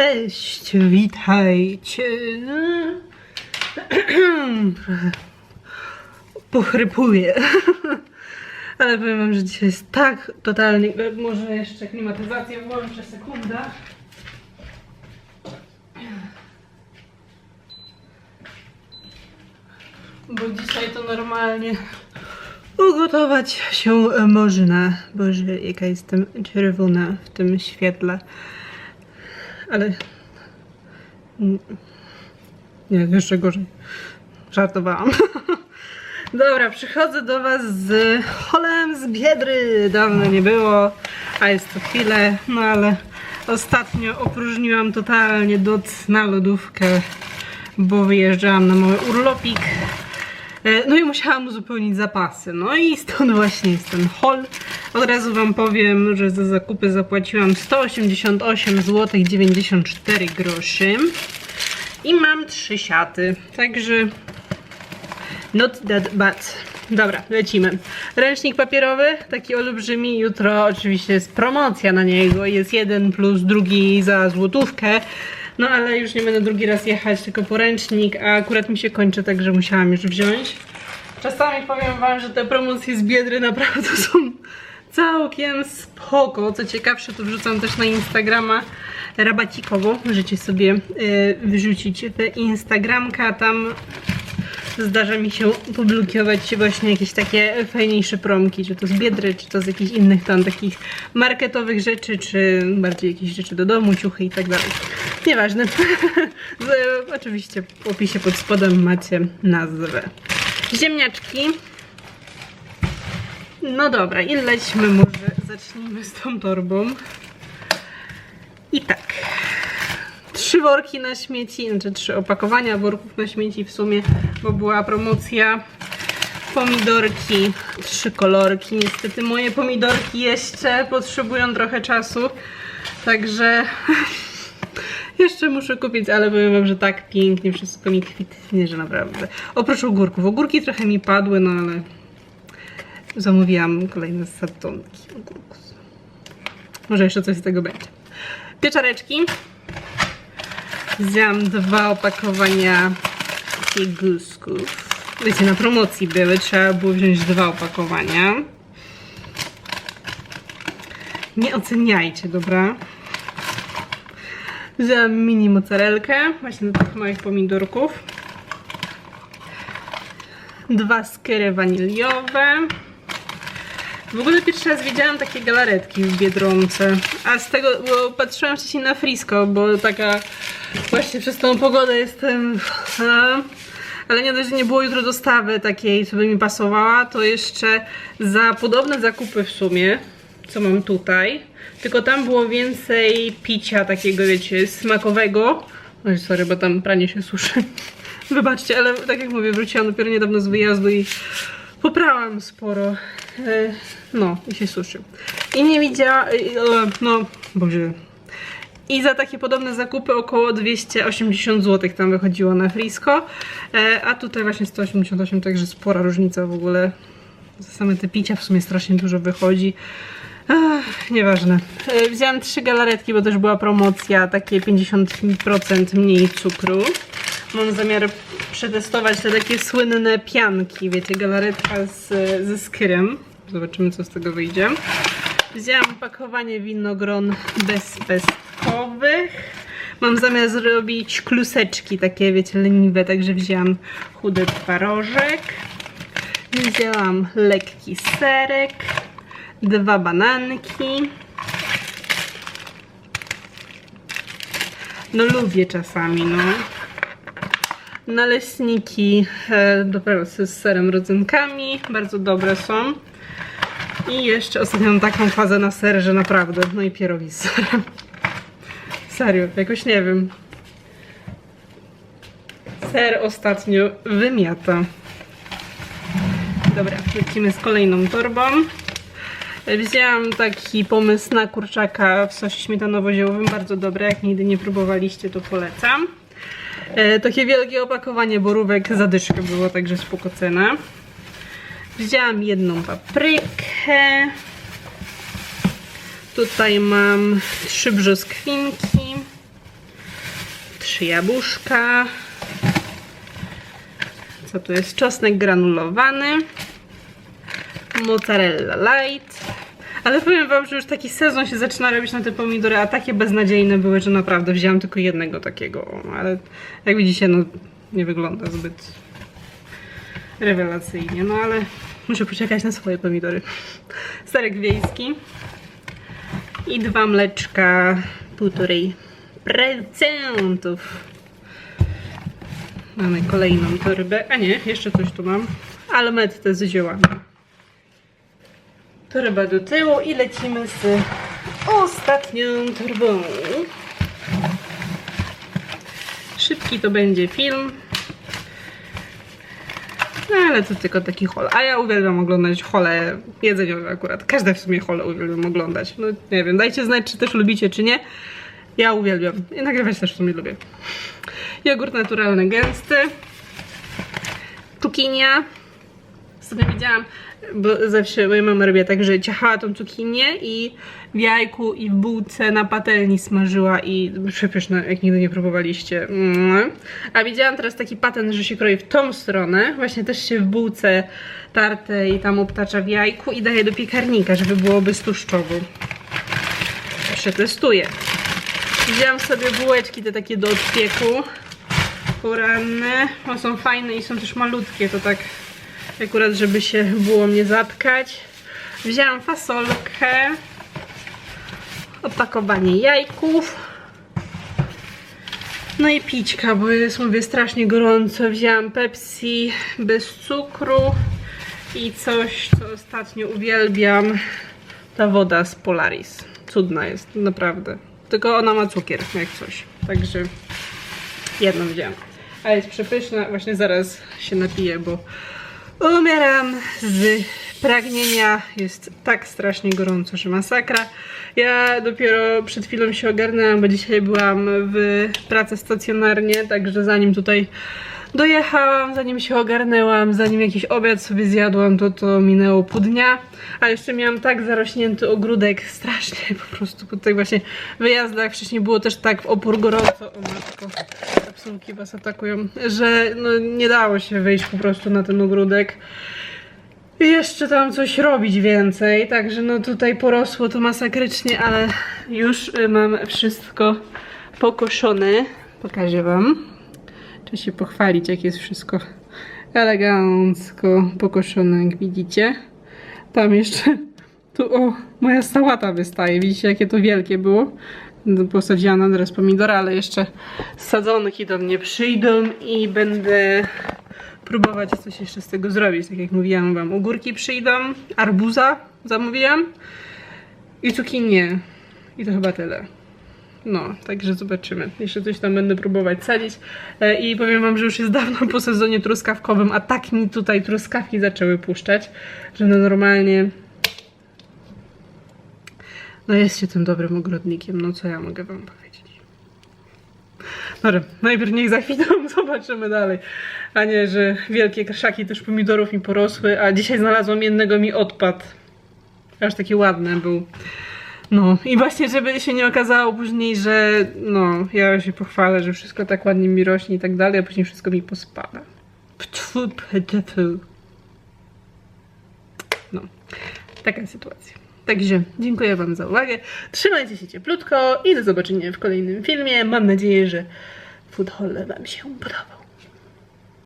Cześć, witajcie. Pochrypuję. Ale powiem wam, że dzisiaj jest tak totalnie... Może jeszcze klimatyzację włączę, sekunda. Bo dzisiaj to normalnie ugotować się można. Boże, jaka jestem czerwona w tym świetle. Ale... Nie, jeszcze gorzej. Żartowałam. Dobra, przychodzę do Was z holem z Biedry. Dawno nie było, a jest to chwilę, no ale ostatnio opróżniłam totalnie dot na lodówkę, bo wyjeżdżałam na mały urlopik. E, No i musiałam uzupełnić zapasy. No i stąd właśnie jest ten hol. Od razu Wam powiem, że za zakupy zapłaciłam 188 zł 94 groszy. I mam trzy siaty. Także Not that bad. Dobra, lecimy. Ręcznik papierowy, taki olbrzymi. Jutro oczywiście jest promocja na niego. Jest jeden plus drugi za złotówkę. No ale już nie będę drugi raz jechać, tylko poręcznik, a akurat mi się kończy, także musiałam już wziąć. Czasami powiem wam, że te promocje z Biedry naprawdę są całkiem spoko. Co ciekawsze, to wrzucam też na Instagrama rabacikowo. Możecie sobie y, wrzucić w Instagramka, tam zdarza mi się publikować właśnie jakieś takie fajniejsze promki, czy to z Biedry, czy to z jakichś innych tam takich marketowych rzeczy, czy bardziej jakieś rzeczy do domu, ciuchy i tak dalej. Nieważne. Oczywiście w opisie pod spodem macie nazwę. Ziemniaczki. No dobra, i lećmy może, zacznijmy z tą torbą. I tak. Trzy worki na śmieci, znaczy trzy opakowania worków na śmieci w sumie, bo była promocja. Pomidorki, trzy kolorki. Niestety moje pomidorki jeszcze potrzebują trochę czasu, także jeszcze muszę kupić, ale powiem wam, że tak pięknie wszystko mi kwitnie, że naprawdę. Oprócz ogórków. Ogórki trochę mi padły, no ale zamówiłam kolejne satonki ogórków. Może jeszcze coś z tego będzie. Pieczareczki. Wzięłam dwa opakowania piegusków. Wiecie, na promocji były, trzeba było wziąć dwa opakowania. Nie oceniajcie, dobra? Wzięłam mini mozzarelkę, właśnie do tych moich pomidorków. Dwa skyry waniliowe. W ogóle pierwszy raz widziałam takie galaretki w Biedronce, a z tego, bo patrzyłam wcześniej na Frisco, bo taka właśnie przez tą pogodę jestem, ale nie dość, że nie było jutro dostawy takiej, co by mi pasowała, to jeszcze za podobne zakupy w sumie, co mam tutaj, tylko tam było więcej picia takiego, wiecie, smakowego. Oj, sorry, bo tam pranie się suszy. Wybaczcie, ale tak jak mówię, wróciłam dopiero niedawno z wyjazdu i poprałam sporo. E, No, i się suszy. I nie widziałam, no, boże. I za takie podobne zakupy około 280 zł tam wychodziło na Frisco. E, A tutaj właśnie 188, także spora różnica w ogóle. Za same te picia w sumie strasznie dużo wychodzi. Ach, nieważne. E, Wzięłam trzy galaretki, bo też była promocja, takie 50% mniej cukru. Mam zamiar przetestować te takie słynne pianki, wiecie, galaretka z, ze skyrem. Zobaczymy, co z tego wyjdzie. Wzięłam opakowanie winogron Mam zamiar zrobić kluseczki, takie, wiecie, leniwe, także wzięłam chudy twarożek. Wzięłam lekki serek, dwa bananki. No lubię czasami, no. Naleśniki e, do pracy z serem rodzynkami, bardzo dobre są. I jeszcze ostatnio taką fazę na ser, że naprawdę, no i pierogi z serem. Serio, jakoś nie wiem. Ser ostatnio wymiata. Dobra, lecimy z kolejną torbą. Wzięłam taki pomysł na kurczaka w sosie śmietanowo-ziołowym, bardzo dobre, jak nigdy nie próbowaliście, to polecam. E, takie wielkie opakowanie borówek za dyszkę było, także spoko cena. Wzięłam jedną paprykę. Tutaj mam trzy brzoskwinki. Trzy jabłuszka. Co tu jest? Czosnek granulowany. Mozzarella light. Ale powiem wam, że już taki sezon się zaczyna robić na te pomidory, a takie beznadziejne były, że naprawdę wzięłam tylko jednego takiego. Ale jak widzicie, no nie wygląda zbyt rewelacyjnie. No ale muszę poczekać na swoje pomidory. Serek wiejski. I dwa mleczka półtorej procentów. Mamy kolejną torbę. A nie, jeszcze coś tu mam. Almettę z ziołami. Torba do tyłu i lecimy z ostatnią torbą. Szybki to będzie film. No ale to tylko taki hol. A ja uwielbiam oglądać hole jedzeniowe akurat. Każde w sumie hole uwielbiam oglądać. No nie wiem, dajcie znać, czy też lubicie, czy nie. Ja uwielbiam. I nagrywać też w sumie lubię. Jogurt naturalny, gęsty. Cukinia. Sobie widziałam, bo zawsze moja mama robiła tak, że ciachała tą cukinię i w jajku i w bułce na patelni smażyła i przepyszne, jak nigdy nie próbowaliście. A widziałam teraz taki patent, że się kroi w tą stronę, właśnie też się w bułce tarte i tam obtacza w jajku i daje do piekarnika, żeby było beztłuszczowo. Przetestuję. Wzięłam sobie bułeczki te takie do odpieku poranne. One są fajne i są też malutkie, to tak akurat, żeby się było mnie zatkać. Wzięłam fasolkę, opakowanie jajków, no i pićka, bo jest, mówię, strasznie gorąco. Wzięłam Pepsi bez cukru i coś, co ostatnio uwielbiam, ta woda z Polaris. Cudna jest, naprawdę. Tylko ona ma cukier, jak coś. Także jedną wzięłam. A jest przepyszna, właśnie zaraz się napiję, bo umieram z pragnienia. Jest tak strasznie gorąco, że masakra. Ja dopiero przed chwilą się ogarnęłam, bo dzisiaj byłam w pracy stacjonarnie, także zanim tutaj dojechałam, zanim się ogarnęłam, zanim jakiś obiad sobie zjadłam, to to minęło pół dnia. A jeszcze miałam tak zarośnięty ogródek, strasznie po prostu po tych właśnie wyjazdach. Wcześniej było też tak w opór gorąco, o matko, te psunki was atakują, że no, nie dało się wyjść po prostu na ten ogródek. I jeszcze tam coś robić więcej, także no tutaj porosło to masakrycznie, ale już y, mam wszystko pokoszone. Pokażę wam. Trzeba się pochwalić, jak jest wszystko elegancko pokoszone, jak widzicie. Tam jeszcze, tu o, moja sałata wystaje. Widzicie, jakie to wielkie było? Posadziłam teraz pomidory, ale jeszcze sadzonki do mnie przyjdą i będę próbować coś jeszcze z tego zrobić. Tak jak mówiłam wam, ogórki przyjdą, arbuza zamówiłam i cukinię. I to chyba tyle. No, także zobaczymy. Jeszcze coś tam będę próbować sadzić. E, I powiem wam, że już jest dawno po sezonie truskawkowym, a tak mi tutaj truskawki zaczęły puszczać, że no normalnie no jest się tym dobrym ogrodnikiem, no co ja mogę wam powiedzieć. Dobra, najpierw niech zakwitną, zobaczymy dalej. A nie, że wielkie krzaki też pomidorów mi porosły, a dzisiaj znalazłam jednego mi odpadł. Aż taki ładny był. No i właśnie, żeby się nie okazało później, że no, ja się pochwalę, że wszystko tak ładnie mi rośnie i tak dalej, a później wszystko mi pospada. Ptfu, ptfu. No, taka sytuacja. Także dziękuję Wam za uwagę. Trzymajcie się cieplutko i do zobaczenia w kolejnym filmie. Mam nadzieję, że Food Wam się podobał.